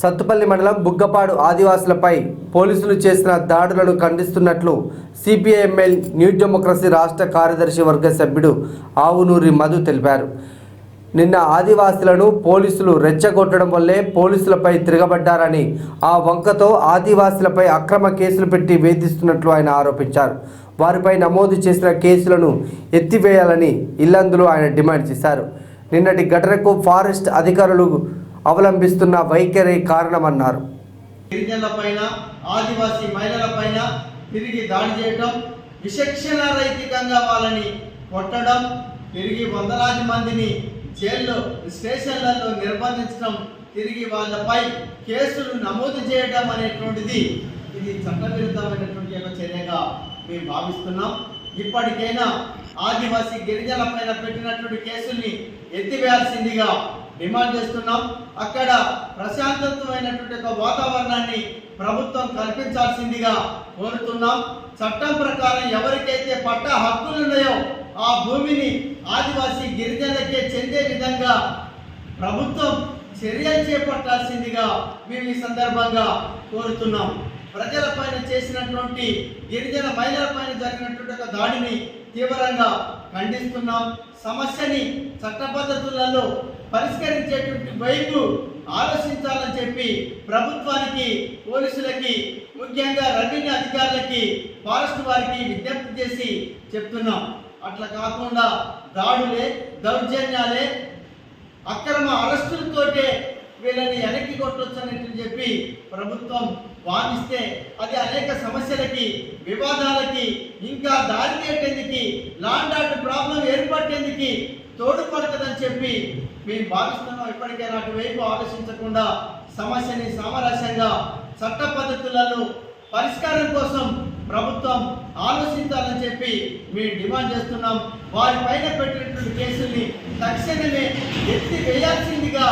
సత్తుపల్లి మండలం బుగ్గపాడు ఆదివాసులపై పోలీసులు చేసిన దాడులను ఖండిస్తున్నట్లు సిపిఐఎంఎల్ న్యూ డెమోక్రసీ రాష్ట్ర కార్యదర్శి వర్గ సభ్యుడు ఆవునూరి మధు తెలిపారు. నిన్న ఆదివాసులను పోలీసులు రెచ్చగొట్టడం వల్లే పోలీసులపై తిరగబడ్డారని ఆ వంకతో ఆదివాసులపై అక్రమ కేసులు పెట్టి వేధిస్తున్నట్లు ఆయన ఆరోపించారు. వారిపై నమోదు చేసిన కేసులను ఎత్తివేయాలని ఇల్లందులో ఆయన డిమాండ్ చేశారు. నిన్నటి ఘటనకు ఫారెస్ట్ అధికారులు అవలంబిస్తున్న వైఖరి కారణమన్నారు. గిరిజనులపైన ఆదివాసీ మహిళల పైన తిరిగి దాడి చేయటం విచక్షణ రహితంగా వాళ్ళని కొట్టడం తిరిగి వందలాది మందిని జైల్లో స్టేషన్లలో నిర్బంధించడం తిరిగి వాళ్ళపై కేసులు నమోదు చేయడం అనేటువంటిది ఇది చట్టవిరుద్ధమైనటువంటి ఒక చర్యగా మేము భావిస్తున్నాం. ఇప్పటికైనా ఆదివాసీ గిరిజనులపైన పెట్టినటువంటి కేసుల్ని ఎత్తివేయాల్సిందిగా డిమాండ్ చేస్తున్నాం. అక్కడ ప్రశాంతతమైనటువంటి ఒక వాతావరణాన్ని ప్రభుత్వం కల్పించాల్సిందిగా కోరుతున్నాం. చట్టం ప్రకారం ఎవరికైతే పట్ట హక్కులు ఉన్నాయో ఆ భూమిని ఆదివాసీ గిరిజనులకే చెందే విధంగా ప్రభుత్వం చర్యలు చేపట్టాల్సిందిగా మేము ఈ సందర్భంగా కోరుతున్నాం. ప్రజలపైన చేసినటువంటి గిరిజన మహిళలపైన జరిగినటువంటి ఒక దాడిని తీవ్రంగా ఖండిస్తున్నాం. సమస్యని చట్ట పద్ధతులలో పరిష్కరించేటువంటి వైపు ఆలోచించాలని చెప్పి ప్రభుత్వానికి పోలీసులకి ముఖ్యంగా రెవెన్యూ అధికారులకి ఫారెస్ట్ వారికి విజ్ఞప్తి చేసి చెప్తున్నాం. అట్లా కాకుండా దాడులే దౌర్జన్యాలే అక్రమ అరెస్టులతోటే వీళ్ళని వెనక్కి కొట్టొచ్చని చెప్పి ప్రభుత్వం వాదిస్తే అది అనేక సమస్యలకి వివాదాలకి ఇంకా దారి తీయటందుకు లాండ్ ఆర్డర్ ప్రాబ్లం ఏర్పడేందుకు తోడ్పడుతుందని చెప్పి మేము భావిస్తున్నాం. ఇప్పటికైనా అటువైపు ఆలోచించకుండా సమస్యని సామరస్యంగా చట్ట పద్ధతులలో పరిష్కారం కోసం ప్రభుత్వం ఆలోచించాలని చెప్పి మేము డిమాండ్ చేస్తున్నాం. వారి పైన పెట్టినటువంటి కేసుల్ని తక్షణమే ఎత్తి వేయాల్సిందిగా